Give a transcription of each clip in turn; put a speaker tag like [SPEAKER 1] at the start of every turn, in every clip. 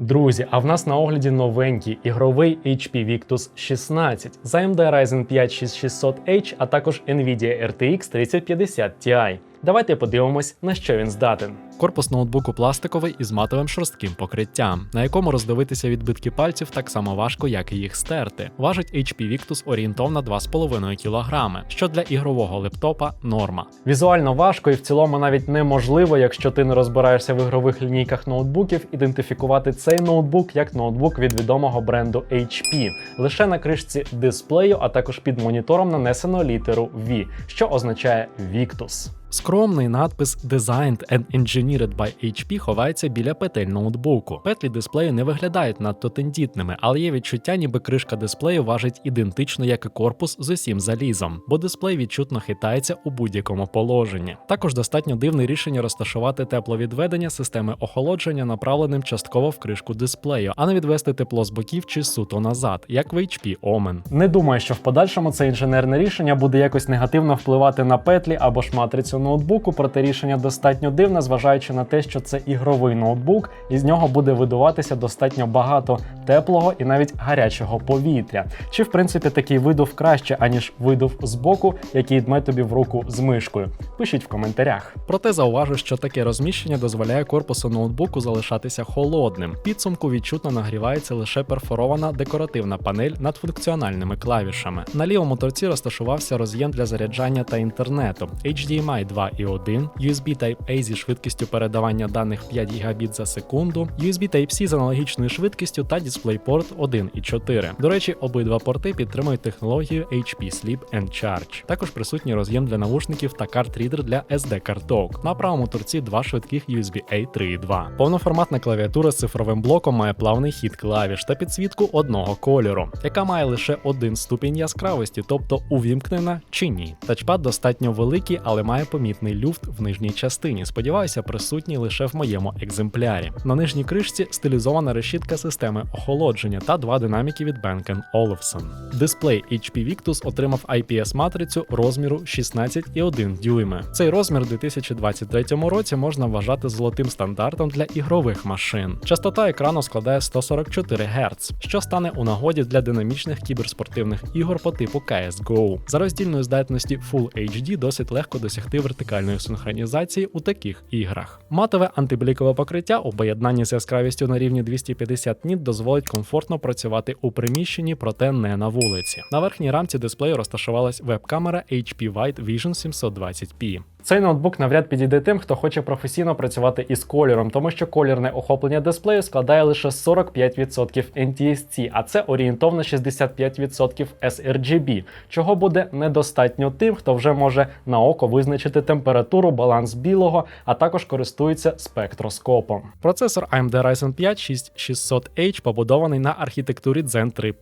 [SPEAKER 1] Друзі, а в нас на огляді новенький ігровий HP Victus 16 з AMD Ryzen 5 6600H, а також Nvidia RTX 3050 Ti. Давайте подивимось, на що він здатен. Корпус ноутбуку пластиковий із матовим шорстким покриттям, на якому роздивитися відбитки пальців так само важко, як і їх стерти. Важить HP Victus орієнтовно 2,5 кг, що для ігрового лептопа норма. Візуально важко і в цілому навіть неможливо, якщо ти не розбираєшся в ігрових лінійках ноутбуків, ідентифікувати цей ноутбук як ноутбук від відомого бренду HP. Лише на кришці дисплею, а також під монітором нанесено літеру V, що означає Victus. Скромний надпис Designed and Engineered by HP ховається біля петель ноутбуку. Петлі дисплею не виглядають надто тендітними, але є відчуття, ніби кришка дисплею важить ідентично, як і корпус з усім залізом, бо дисплей відчутно хитається у будь-якому положенні. Також достатньо дивне рішення розташувати тепловідведення системи охолодження направленим частково в кришку дисплею, а не відвести тепло з боків чи суто назад, як в HP Omen. Не думаю, що в подальшому це інженерне рішення буде якось негативно впливати на петлі або ж матрицю ноутбуку, проте рішення достатньо дивне, зважаючи на те, що це ігровий ноутбук, і з нього буде видуватися достатньо багато теплого і навіть гарячого повітря. Чи в принципі такий видув краще, аніж видув з боку, який дме тобі в руку з мишкою? Пишіть в коментарях. Проте зауважу, що таке розміщення дозволяє корпусу ноутбуку залишатися холодним. Підсумку відчутно нагрівається лише перфорована декоративна панель над функціональними клавішами. На лівому торці розташувався роз'єм для заряджання та інтернету, HDMI 2.1, USB Type-A зі швидкістю передавання даних 5 Гбіт за секунду, USB Type-C з аналогічною швидкістю та DisplayPort 1.4. До речі, обидва порти підтримують технологію HP Sleep and Charge. Також присутній роз'єм для навушників та карт-рідер для SD карток. На правому торці два швидких USB-A 3.2. Повноформатна клавіатура з цифровим блоком має плавний хід клавіш та підсвітку одного кольору, яка має лише один ступінь яскравості, тобто увімкнена чи ні. Тачпад достатньо великий, але має помітний люфт в нижній частині. Сподіваюся, присутній лише в моєму екземплярі. На нижній кришці стилізована решітка системи охолодження та два динаміки від Bang Olufsen. Дисплей HP Victus отримав IPS-матрицю розміру 16,1 дюйми. Цей розмір у 2023 році можна вважати золотим стандартом для ігрових машин. Частота екрану складає 144 Гц, що стане у нагоді для динамічних кіберспортивних ігор по типу CSGO. За роздільної здатності Full HD досить легко досягти вертикальної синхронізації у таких іграх. Матове антиблікове покриття у поєднанні з яскравістю на рівні 250 ніт дозволить комфортно працювати у приміщенні, проте не на вулиці. На верхній рамці дисплею розташувалась веб-камера HP White Vision 720p. Цей ноутбук навряд підійде тим, хто хоче професійно працювати із кольором, тому що колірне охоплення дисплею складає лише 45% NTSC, а це орієнтовно 65% sRGB, чого буде недостатньо тим, хто вже може на око визначити температуру, баланс білого, а також користується спектроскопом. Процесор AMD Ryzen 5 6600H побудований на архітектурі Zen 3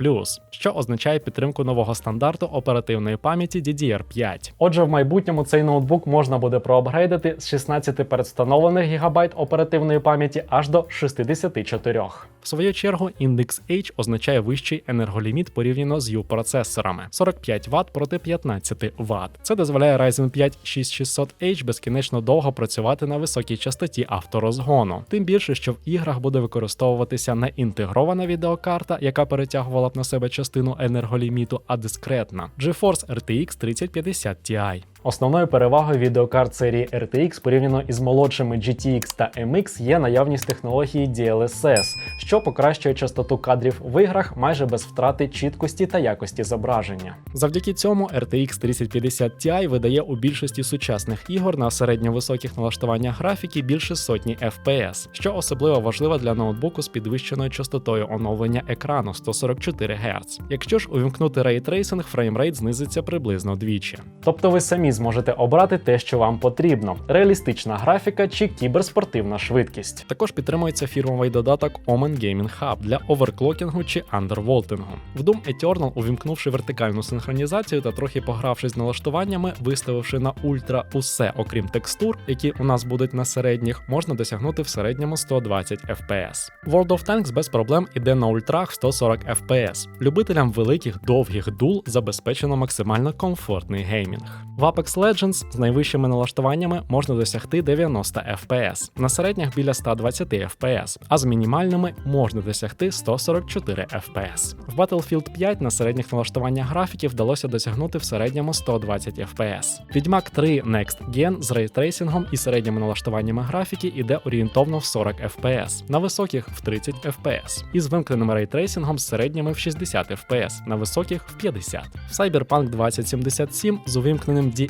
[SPEAKER 1] що означає підтримку нового стандарту оперативної пам'яті DDR5. Отже, в майбутньому цей ноутбук можна буде проапгрейдити з 16 передвстановлених ГБ оперативної пам'яті аж до 64. В свою чергу, індекс H означає вищий енерголіміт порівняно з U-процесорами 45 Вт проти 15 Вт. Це дозволяє Ryzen 5 6600H безкінечно довго працювати на високій частоті авторозгону. Тим більше, що в іграх буде використовуватися не інтегрована відеокарта, яка перетягувала б на себе частину енерголіміту, а дискретна GeForce RTX 3050 Ti. Основною перевагою відеокарт серії RTX порівняно із молодшими GTX та MX є наявність технології DLSS, що покращує частоту кадрів в іграх майже без втрати чіткості та якості зображення. Завдяки цьому RTX 3050 Ti видає у більшості сучасних ігор на середньовисоких налаштуваннях графіки більше сотні FPS, що особливо важливо для ноутбуку з підвищеною частотою оновлення екрану 144 Гц. Якщо ж увімкнути рейтрейсинг, фреймрейт знизиться приблизно вдвічі. Тобто ви самі зможете обрати те, що вам потрібно: реалістична графіка чи кіберспортивна швидкість. Також підтримується фірмовий додаток Omen Gaming Hub для оверклокінгу чи андерволтингу. В Doom Eternal, увімкнувши вертикальну синхронізацію та трохи погравшись з налаштуваннями, виставивши на ультра усе, окрім текстур, які у нас будуть на середніх, можна досягнути в середньому 120 FPS. World of Tanks без проблем іде на ультрах 140 FPS. Любителям великих довгих дул забезпечено максимально комфортний геймінг. Apex Legends з найвищими налаштуваннями можна досягти 90 FPS, на середніх біля 120 FPS, а з мінімальними можна досягти 144 FPS. В Battlefield 5 на середніх налаштуваннях графіки вдалося досягнути в середньому 120 FPS. Відьмак 3 Next Gen з рейтрейсингом і середніми налаштуваннями графіки іде орієнтовно в 40 FPS, на високих в 30 FPS, і з вимкненим рейтрейсингом з середніми в 60 FPS, на високих в 50. В Cyberpunk 2077 з увімкненим DLSS,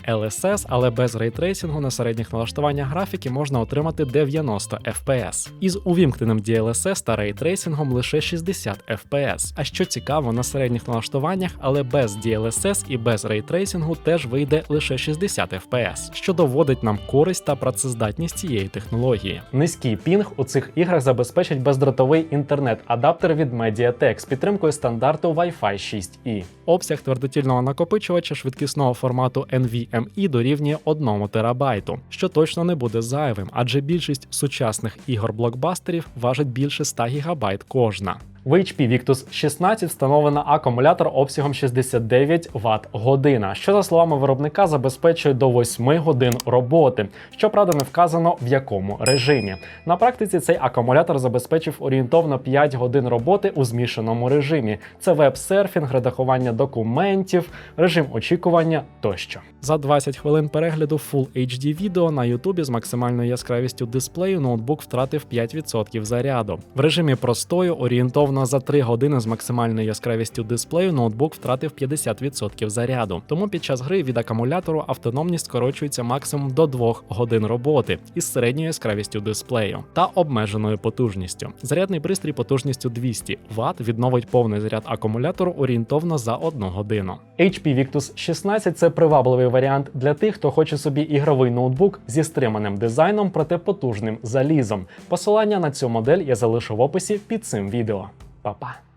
[SPEAKER 1] але без рейтрейсингу на середніх налаштуваннях графіки можна отримати 90 FPS. І з увімкненим DLSS та рейтрейсингом лише 60 FPS. А що цікаво, на середніх налаштуваннях, але без DLSS і без рейтрейсингу теж вийде лише 60 FPS, що доводить нам користь та працездатність цієї технології. Низький пінг у цих іграх забезпечить бездротовий інтернет-адаптер від Mediatek з підтримкою стандарту Wi-Fi 6E. Обсяг твердотільного накопичувача швидкісного формату NVMe дорівнює 1 терабайту, що точно не буде зайвим, адже більшість сучасних ігор блокбастерів важить більше 100 гігабайт кожна. В HP Victus 16 встановлено акумулятор обсягом 69 Вт година, що за словами виробника забезпечує до 8 годин роботи. Щоправда, не вказано в якому режимі. На практиці цей акумулятор забезпечив орієнтовно 5 годин роботи у змішаному режимі. Це веб-серфінг, редагування документів, режим очікування тощо. За 20 хвилин перегляду Full HD відео на YouTube з максимальною яскравістю дисплею ноутбук втратив 5% заряду. В режимі простою орієнтовно за 3 години з максимальною яскравістю дисплею ноутбук втратив 50% заряду. Тому під час гри від акумулятору автономність скорочується максимум до 2 годин роботи із середньою яскравістю дисплею та обмеженою потужністю. Зарядний пристрій потужністю 200 Вт відновить повний заряд акумулятору орієнтовно за 1 годину. HP Victus 16 це привабливий варіант для тих, хто хоче собі ігровий ноутбук зі стриманим дизайном, проте потужним залізом. Посилання на цю модель я залишу в описі під цим відео. 好吧。